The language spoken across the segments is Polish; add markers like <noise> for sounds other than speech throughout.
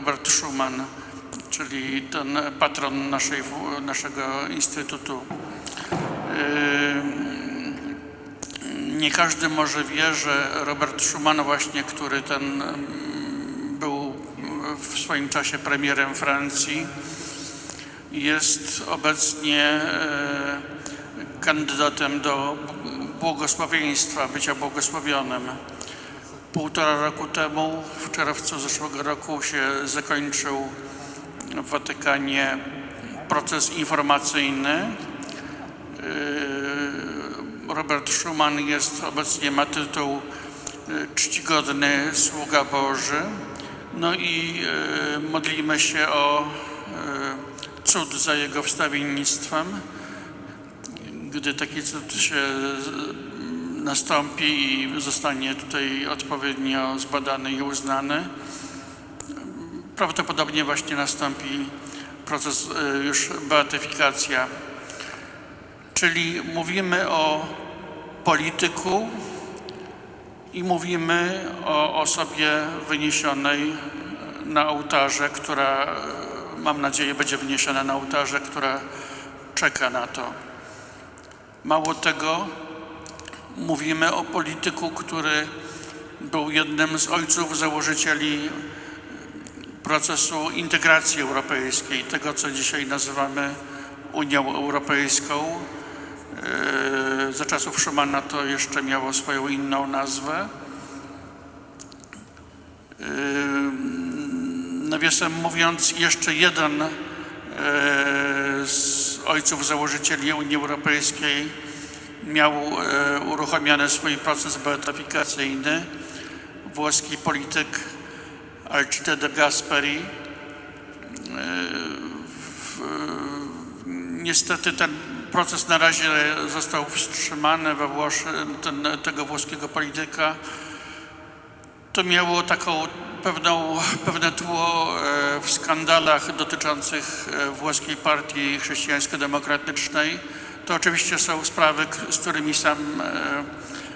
Robert Schuman, czyli ten patron naszej, naszego instytutu. Nie każdy może wie, że Robert Schuman właśnie, który ten był w swoim czasie premierem Francji, jest obecnie e, kandydatem do błogosławieństwa, bycia błogosławionym. Półtora roku temu, w czerwcu zeszłego roku się zakończył w Watykanie proces informacyjny. Yy, Robert Schuman jest obecnie ma tytuł yy, czcigodny sługa Boży. No i yy, modlimy się o cud za jego wstawiennictwem. Gdy taki cud się nastąpi i zostanie tutaj odpowiednio zbadany i uznany, prawdopodobnie właśnie nastąpi proces y, już beatyfikacja. Czyli mówimy o polityku i mówimy o osobie wyniesionej na ołtarze, która y, mam nadzieję będzie wyniesiona na ołtarze, która czeka na to. Mało tego, mówimy o polityku, który był jednym z ojców założycieli procesu integracji europejskiej, tego co dzisiaj nazywamy Unią Europejską. Yy, Za czasów Schumana to jeszcze miało swoją inną nazwę. Yy, Nawiasem mówiąc, jeszcze jeden yy, z ojców założycieli Unii Europejskiej miał e, uruchomiony swój proces beatyfikacyjny. Włoski polityk Alcide de Gasperi. E, Niestety ten proces na razie został wstrzymany we Włoszy, ten, tego włoskiego polityka. To miało taką pewną, pewne tło e, w skandalach dotyczących włoskiej partii chrześcijańsko-demokratycznej. To oczywiście są sprawy, z którymi sam e,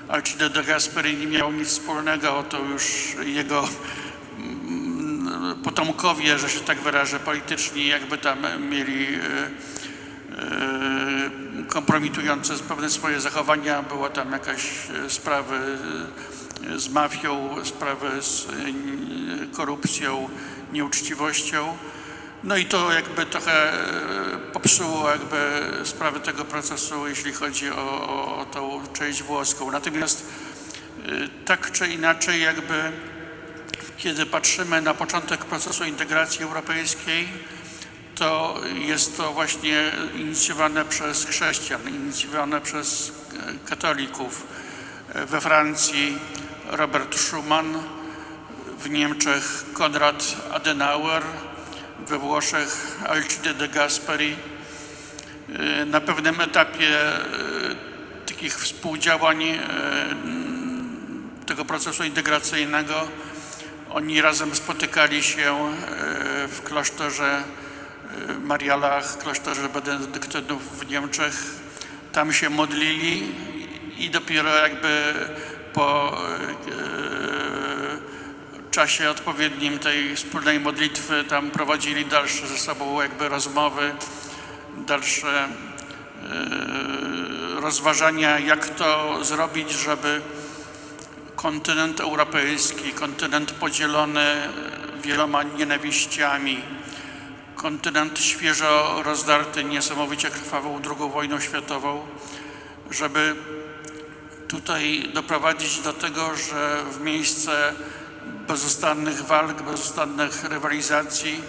Alcide de Gasperi nie miał nic wspólnego. To już jego potomkowie, że się tak wyrażę, polityczni, jakby tam mieli e, e, kompromitujące pewne swoje zachowania. Było tam jakaś sprawy z mafią, sprawy z korupcją, nieuczciwością. No i to jakby trochę e, popsuło jakby sprawę tego procesu, jeśli chodzi o, o, o tą część włoską. Natomiast e, tak czy inaczej jakby kiedy patrzymy na początek procesu integracji europejskiej, to jest to właśnie inicjowane przez chrześcijan, inicjowane przez e, katolików. We Francji Robert Schuman, w Niemczech Konrad Adenauer, we Włoszech Alcide de Gasperi. E, Na pewnym etapie e, takich współdziałań e, tego procesu integracyjnego oni razem spotykali się w klasztorze Marialach, klasztorze benedyktynów w Niemczech. Tam się modlili i dopiero jakby po czasie odpowiednim tej wspólnej modlitwy tam prowadzili dalsze ze sobą jakby rozmowy, dalsze e, rozważania, jak to zrobić, żeby kontynent europejski, kontynent podzielony wieloma nienawiściami, kontynent świeżo rozdarty niesamowicie krwawą II wojną światową, żeby tutaj doprowadzić do tego, że w miejsce bezustannych walk, bezustannych rywalizacji.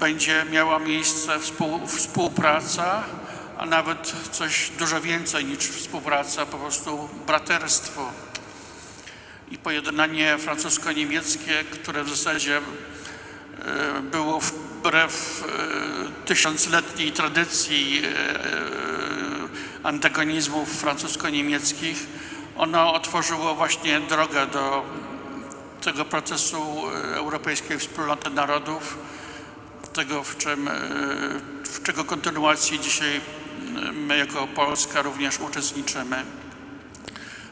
Będzie miała miejsce współ, współpraca, a nawet coś dużo więcej niż współpraca, po prostu braterstwo i pojednanie francusko-niemieckie, które w zasadzie e, było wbrew e, tysiącletniej tradycji e, antagonizmów francusko-niemieckich, ono otworzyło właśnie drogę do tego procesu e, Europejskiej Wspólnoty Narodów, tego, w, czym, e, w czego kontynuacji dzisiaj e, my jako Polska również uczestniczymy.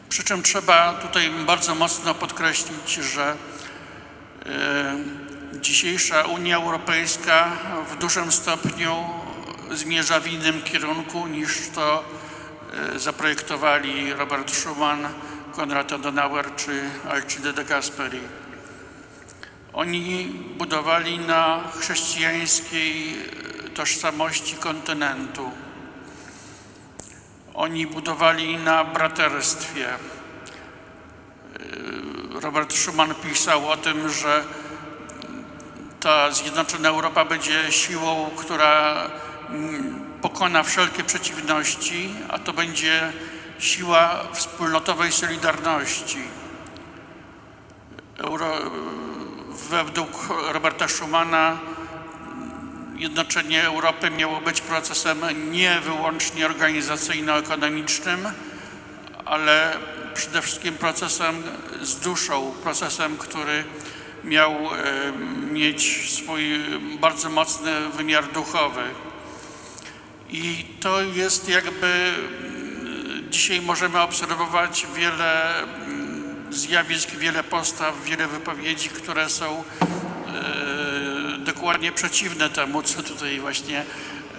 Przy czym trzeba tutaj bardzo mocno podkreślić, że dzisiejsza Unia Europejska w dużym stopniu zmierza w innym kierunku niż to zaprojektowali Robert Schuman, Konrad Adenauer czy Alcide de Gasperi. Oni budowali na chrześcijańskiej tożsamości kontynentu. Oni budowali na braterstwie. Robert Schuman pisał o tym, że ta zjednoczona Europa będzie siłą, która pokona wszelkie przeciwności, a to będzie siła wspólnotowej solidarności. Euro, według Roberta Schumana jednoczenie Europy miało być procesem nie wyłącznie organizacyjno-ekonomicznym, ale przede wszystkim procesem z duszą, procesem, który miał e, mieć swój bardzo mocny wymiar duchowy. I to jest jakby dzisiaj możemy obserwować wiele mm, zjawisk, wiele postaw, wiele wypowiedzi, które są e, dokładnie przeciwne temu, co tutaj właśnie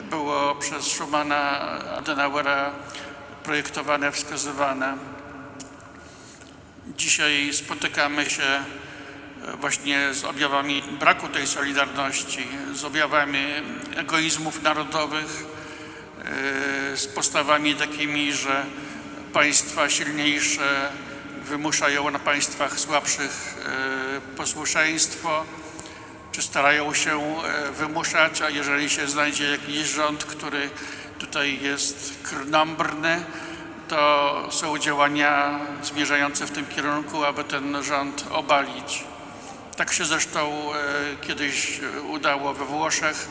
było przez Schumana, Adenauera projektowane, wskazywane. Dzisiaj spotykamy się e, właśnie z objawami braku tej solidarności, z objawami egoizmów narodowych, e, z postawami takimi, że państwa silniejsze wymuszają na państwach słabszych e, posłuszeństwo, czy starają się wymuszać, a jeżeli się znajdzie jakiś rząd, który tutaj jest krnąbrny, to są działania zmierzające w tym kierunku, aby ten rząd obalić. Tak się zresztą e, kiedyś udało we Włoszech.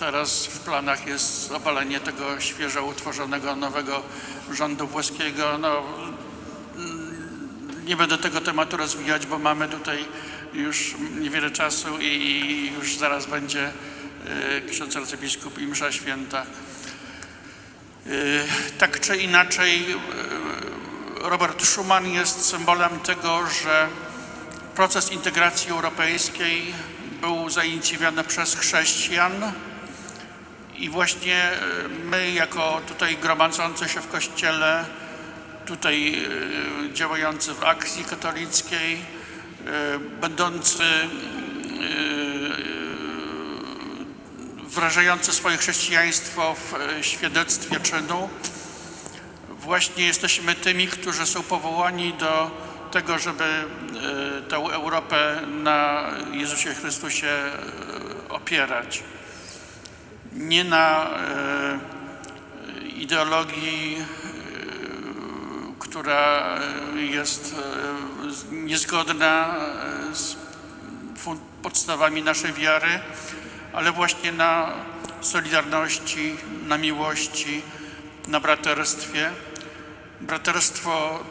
Teraz w planach jest obalenie tego świeżo utworzonego nowego rządu włoskiego. No, mm, nie będę tego tematu rozwijać, bo mamy tutaj już niewiele czasu i już zaraz będzie e, ksiądz arcybiskup i msza święta. Y, Tak czy inaczej, y, Robert Schuman jest symbolem tego, że proces integracji europejskiej był zainicjowany przez chrześcijan i właśnie y, my, jako tutaj gromadzący się w kościele, tutaj działający w akcji katolickiej, będący wyrażający swoje chrześcijaństwo w e, świadectwie czynu. Właśnie jesteśmy tymi, którzy są powołani do tego, żeby e, tę Europę na Jezusie Chrystusie e, opierać. Nie na ideologii, która jest niezgodna z podstawami naszej wiary, ale właśnie na solidarności, na miłości, na braterstwie. Braterstwo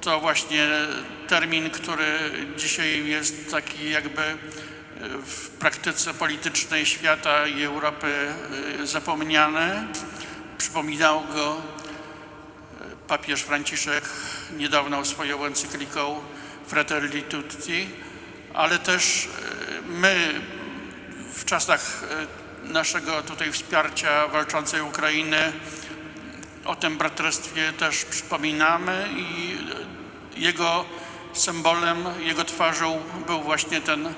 to właśnie termin, który dzisiaj jest taki jakby w praktyce politycznej świata i Europy e, zapomniany. Przypominał go papież Franciszek niedawno swoją encykliką Fratelli Tutti, ale też e, my w czasach naszego tutaj wsparcia walczącej Ukrainy o tym braterstwie też przypominamy i jego symbolem, jego twarzą był właśnie ten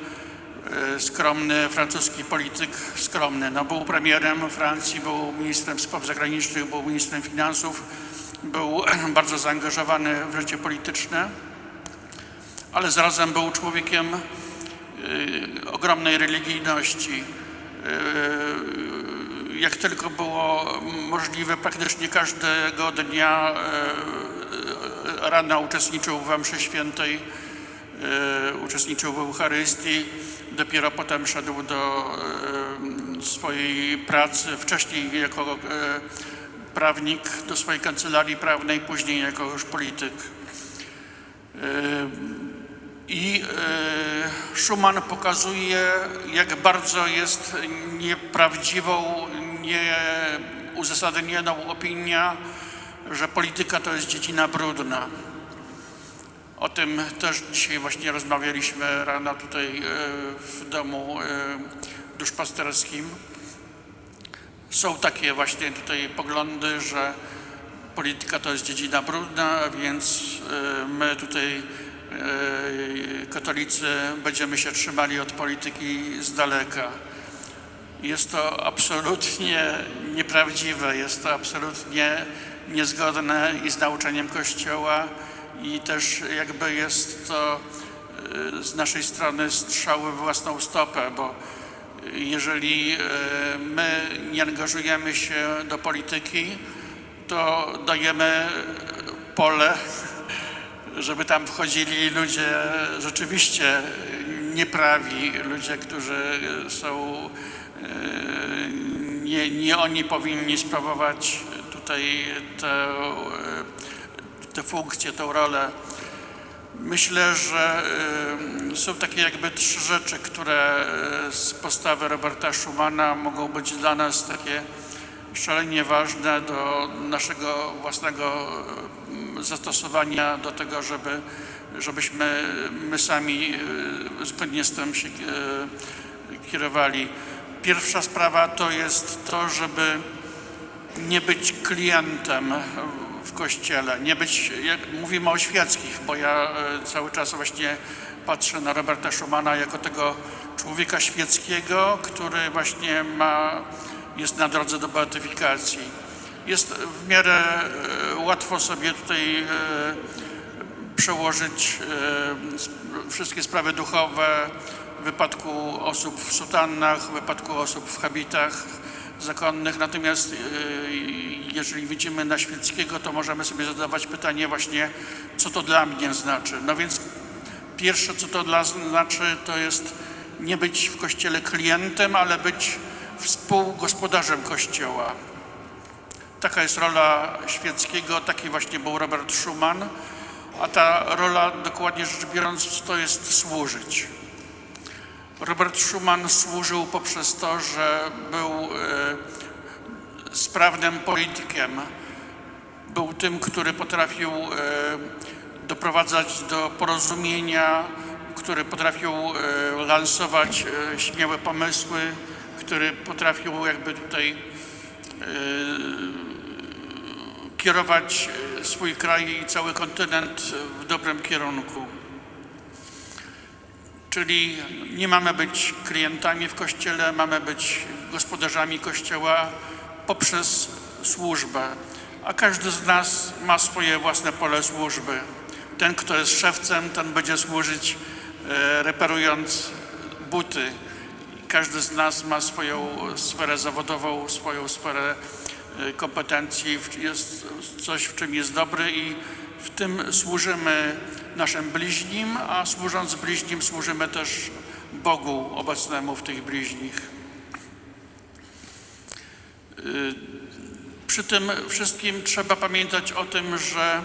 skromny francuski polityk, skromny. No, był premierem Francji, był ministrem spraw zagranicznych, był ministrem finansów, był <clears throat> bardzo zaangażowany w życie polityczne, ale zarazem był człowiekiem Y, ogromnej religijności. Y, jak tylko było możliwe, praktycznie każdego dnia y, rano uczestniczył w mszy świętej, uczestniczył w Eucharystii, dopiero potem szedł do swojej pracy, wcześniej jako prawnik, do swojej kancelarii prawnej, później jako już polityk. I e, Schumann pokazuje, jak bardzo jest nieprawdziwą, nieuzasadnioną opinia, że polityka to jest dziedzina brudna. O tym też dzisiaj właśnie rozmawialiśmy rano tutaj e, w domu e, duszpasterskim. Są takie właśnie tutaj poglądy, że polityka to jest dziedzina brudna, więc e, my tutaj katolicy będziemy się trzymali od polityki z daleka. Jest to absolutnie nieprawdziwe, jest to absolutnie niezgodne i z nauczeniem Kościoła i też jakby jest to e, z naszej strony strzały w własną stopę, bo jeżeli e, my nie angażujemy się do polityki, to dajemy pole, żeby tam wchodzili ludzie rzeczywiście nieprawi, ludzie, którzy są e, nie, nie oni powinni sprawować tutaj tę, tę funkcję, tę rolę. Myślę, że y, są takie jakby trzy rzeczy, które y, z postawy Roberta Schumana mogą być dla nas takie szalenie ważne do naszego własnego y, zastosowania do tego, żeby, żebyśmy my sami zgodnie z tym się kierowali. Pierwsza sprawa to jest to, żeby nie być klientem w kościele, nie być, jak mówimy o świeckich, bo ja e, cały czas właśnie patrzę na Roberta Schumana jako tego człowieka świeckiego, który właśnie ma, jest na drodze do beatyfikacji. Jest w miarę e, łatwo sobie tutaj e, przełożyć wszystkie sprawy duchowe w wypadku osób w sutannach, w wypadku osób w habitach zakonnych. Natomiast e, jeżeli widzimy na Świeckiego, to możemy sobie zadawać pytanie właśnie, co to dla mnie znaczy. No więc pierwsze, co to dla znaczy, to jest nie być w Kościele klientem, ale być współgospodarzem Kościoła. Taka jest rola Świeckiego, taki właśnie był Robert Schuman, a ta rola, dokładnie rzecz biorąc, to jest służyć. Robert Schuman służył poprzez to, że był e, sprawnym politykiem. Był tym, który potrafił e, doprowadzać do porozumienia, który potrafił e, lansować śmiałe pomysły, który potrafił jakby tutaj kierować swój kraj i cały kontynent w dobrym kierunku. Czyli nie mamy być klientami w kościele, mamy być gospodarzami kościoła poprzez służbę. A każdy z nas ma swoje własne pole służby. Ten, kto jest szewcem, ten będzie służyć e, reperując buty. Każdy z nas ma swoją sferę zawodową, swoją sferę e, kompetencji, jest coś, w czym jest dobry i w tym służymy naszym bliźnim, a służąc bliźnim służymy też Bogu obecnemu w tych bliźnich. Y, przy tym wszystkim trzeba pamiętać o tym, że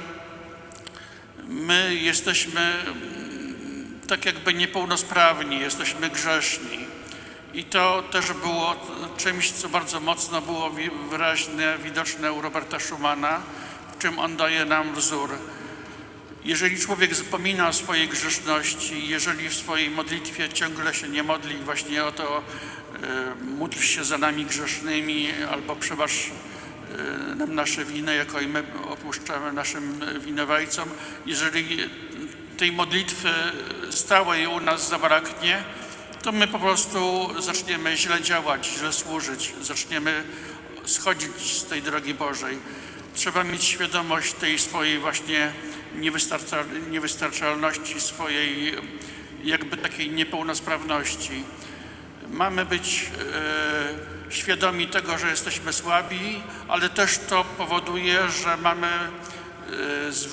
my jesteśmy mm, tak jakby niepełnosprawni, jesteśmy grzeszni. I to też było czymś, co bardzo mocno było wyraźne, widoczne u Roberta Schumana, czym on daje nam wzór. Jeżeli człowiek zapomina o swojej grzeszności, jeżeli w swojej modlitwie ciągle się nie modli właśnie o to, e, módl się za nami grzesznymi albo przebacz e, nam nasze winy, jako i my opuszczamy naszym winowajcom. Jeżeli tej modlitwy stałej u nas zabraknie, to my po prostu zaczniemy źle działać, źle służyć, zaczniemy schodzić z tej drogi Bożej. Trzeba mieć świadomość tej swojej właśnie niewystarczalności, swojej jakby takiej niepełnosprawności. Mamy być e, świadomi tego, że jesteśmy słabi, ale też to powoduje, że mamy e, z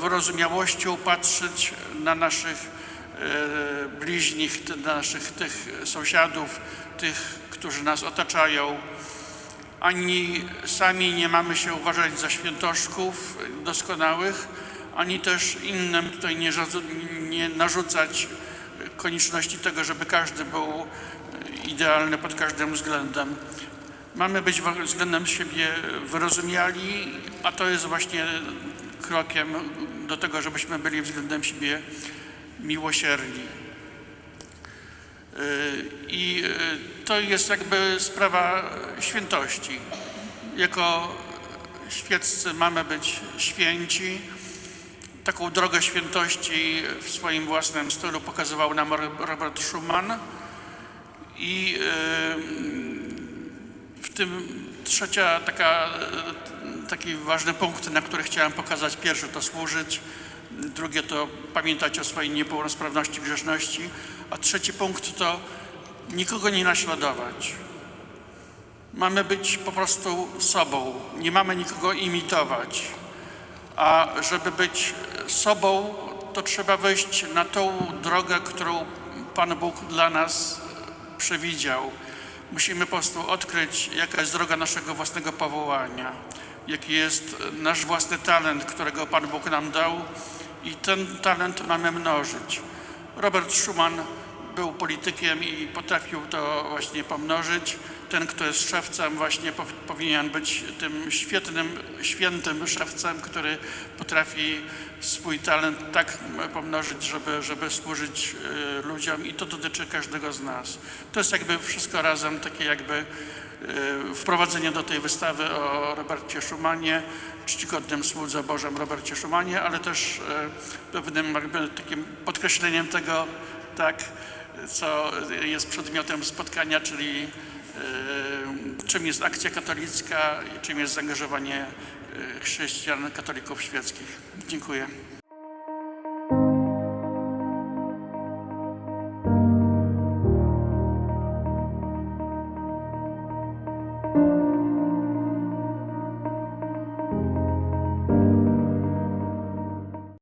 wyrozumiałością patrzeć na naszych e, bliźnich, na naszych tych sąsiadów, tych, którzy nas otaczają. Ani sami nie mamy się uważać za świętoszków doskonałych, ani też innym tutaj nie, nie narzucać konieczności tego, żeby każdy był idealny pod każdym względem. Mamy być względem siebie wyrozumiali, a to jest właśnie krokiem do tego, żebyśmy byli względem siebie miłosierni. Y, I y, to jest jakby sprawa świętości. Jako świeccy mamy być święci. Taką drogę świętości w swoim własnym stylu pokazywał nam Robert Schumann. I y, w tym trzecia taka, taki ważny punkt, na który chciałem pokazać. Pierwszy to służyć, drugie to pamiętać o swojej niepełnosprawności, grzeszności, a trzeci punkt to nikogo nie naśladować. Mamy być po prostu sobą, nie mamy nikogo imitować. A żeby być sobą, to trzeba wejść na tą drogę, którą Pan Bóg dla nas przewidział. Musimy po prostu odkryć, jaka jest droga naszego własnego powołania, jaki jest nasz własny talent, którego Pan Bóg nam dał i ten talent mamy mnożyć. Robert Schumann był politykiem i potrafił to właśnie pomnożyć. Ten, kto jest szewcem, właśnie pow- powinien być tym świetnym, świętym szewcem, który potrafi swój talent tak pomnożyć, żeby, żeby służyć y, ludziom i to dotyczy każdego z nas. To jest jakby wszystko razem takie jakby y, wprowadzenie do tej wystawy o Robercie Schumanie, czcigodnym słudze Bożym Robercie Schumanie, ale też y, pewnym jakby takim podkreśleniem tego, tak, co jest przedmiotem spotkania, czyli y, czym jest akcja katolicka i czym jest zaangażowanie y, chrześcijan, katolików świeckich. Dziękuję.